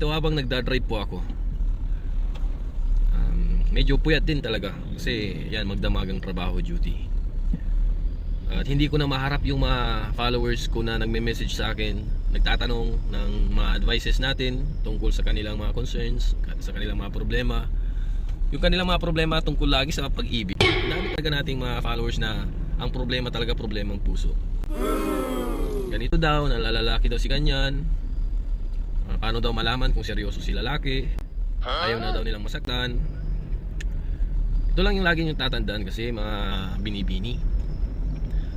Ito habang nagdadrive po ako. Um, medyo puyat din talaga kasi yan magdamagang trabaho duty. At hindi ko na maharap yung mga followers ko na nagme-message sa akin, nagtatanong ng mga advices natin tungkol sa kanilang mga concerns, sa kanilang mga problema. Yung kanilang mga problema tungkol lagi sa pag-ibig. Dami talaga nating mga followers na ang problema talaga problemang puso. Ganito daw, nalalaki daw si ganyan. Paano daw malaman kung seryoso si lalaki? Ayaw na daw nilang masaktan. Ito lang yung lagi yung tatandaan kasi mga binibini.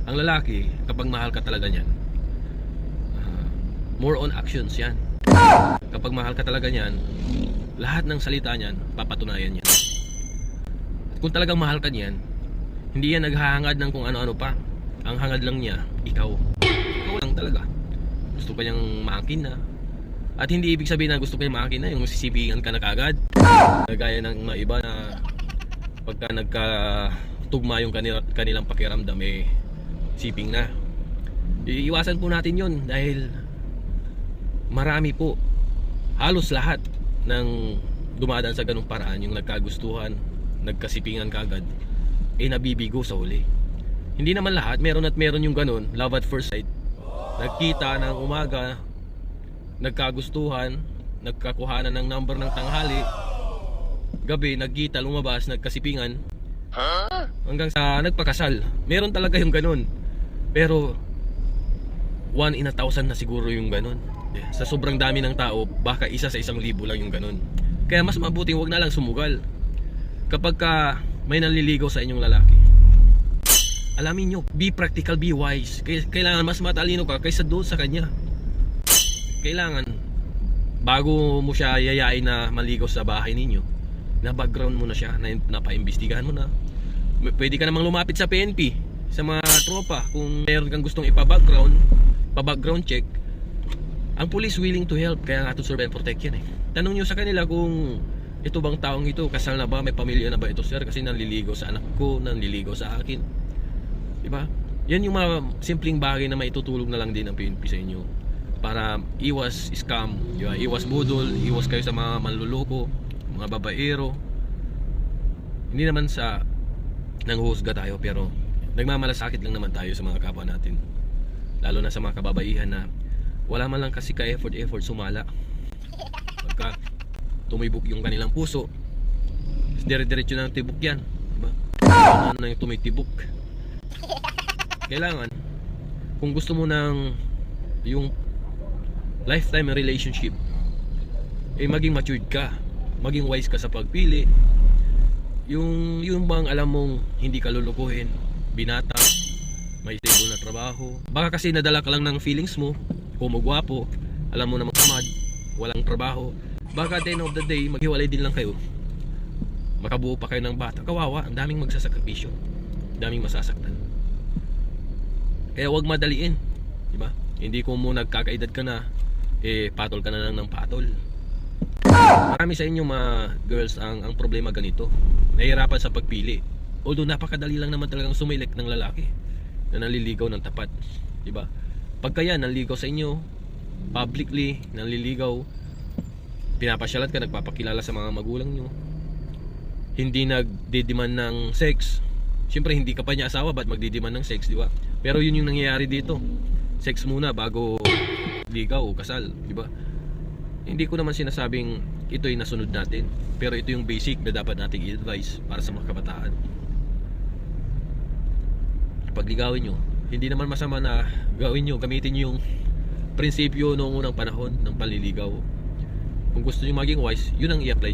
Ang lalaki, kapag mahal ka talaga niyan, ah, more on actions yan. Kapag mahal ka talaga niyan, lahat ng salita niyan, papatunayan yan. At kung talagang mahal ka niyan, hindi yan naghahangad ng kung ano-ano pa. Ang hangad lang niya, ikaw. Ikaw lang talaga. Gusto ka niyang maakin na. At hindi ibig sabihin na gusto ka niyang maakin na, yung sisibingan ka na kagad. Gaya ng mga iba na pagka nagkatugma yung kanila, kanilang pakiramdam eh siping na. Iiwasan po natin yon dahil marami po halos lahat ng dumadaan sa ganung paraan yung nagkagustuhan, nagkasipingan kagad eh nabibigo sa huli. Hindi naman lahat, meron at meron yung ganun, love at first sight. Nagkita ng umaga, nagkagustuhan, nagkakuhanan ng number ng tanghali, gabi, nagkita, lumabas, nagkasipingan, hanggang sa nagpakasal. Meron talaga yung ganun. Pero, one in a thousand na siguro yung ganun. Sa sobrang dami ng tao, baka isa sa isang libo lang yung ganun. Kaya mas mabuting wag na lang sumugal. Kapag ka may nanliligaw sa inyong lalaki, alamin nyo, be practical, be wise. Kailangan mas matalino ka kaysa doon sa kanya. Kailangan, bago mo siya yayain na maligaw sa bahay ninyo, na background mo na siya, na napaimbestigahan mo na. Pwede ka namang lumapit sa PNP, sa mga tropa, kung meron kang gustong ipa-background, pa-background check, ang police willing to help, kaya nga ito serve and protect eh. Tanong nyo sa kanila kung ito bang taong ito, kasal na ba, may pamilya na ba ito sir, kasi nanliligaw sa anak ko, nanliligaw sa akin. Diba? Yan yung mga simpleng bagay na maitutulog na lang din ng PNP sa inyo para iwas scam, di ba? iwas budol, iwas kayo sa mga manluloko, mga babaero. Hindi naman sa nanghuhusga tayo pero nagmamalasakit lang naman tayo sa mga kapwa natin. Lalo na sa mga kababaihan na wala man lang kasi ka effort effort sumala. Pagka tumibok yung kanilang puso, dire-diretso na ang tibok yan. Diba? Ano na yung tumitibok. Kailangan, kung gusto mo ng yung lifetime relationship, eh maging matured ka, maging wise ka sa pagpili. Yung yung bang alam mong hindi ka lulukuhin, binata, may stable na trabaho. Baka kasi nadala ka lang ng feelings mo, kumugwapo, alam mo na tamad, walang trabaho. Baka at the end of the day, maghiwalay din lang kayo. Makabuo pa kayo ng bata. Kawawa, ang daming magsasakripisyo. Daming masasaktan. Kaya wag madaliin, di ba? Hindi ko mo nagkakaedad ka na, eh patol ka na lang ng patol. Marami sa inyo mga girls ang ang problema ganito. Nahihirapan sa pagpili. Although napakadali lang naman talagang sumilek ng lalaki na nanliligaw ng tapat, di ba? Pagka yan nanligaw sa inyo publicly, nanliligaw, pinapasyalat ka, nagpapakilala sa mga magulang nyo, hindi nagdidiman ng sex, Siyempre hindi ka pa niya asawa, ba't magdidiman ng sex, di ba? Pero yun yung nangyayari dito. Sex muna bago ligaw o kasal, di ba? Hindi ko naman sinasabing ito yung nasunod natin. Pero ito yung basic na dapat nating i-advise para sa mga kabataan. Pag ligawin nyo, hindi naman masama na gawin nyo, gamitin nyo yung prinsipyo noong unang panahon ng panliligaw. Kung gusto nyo maging wise, yun ang i-apply nyo.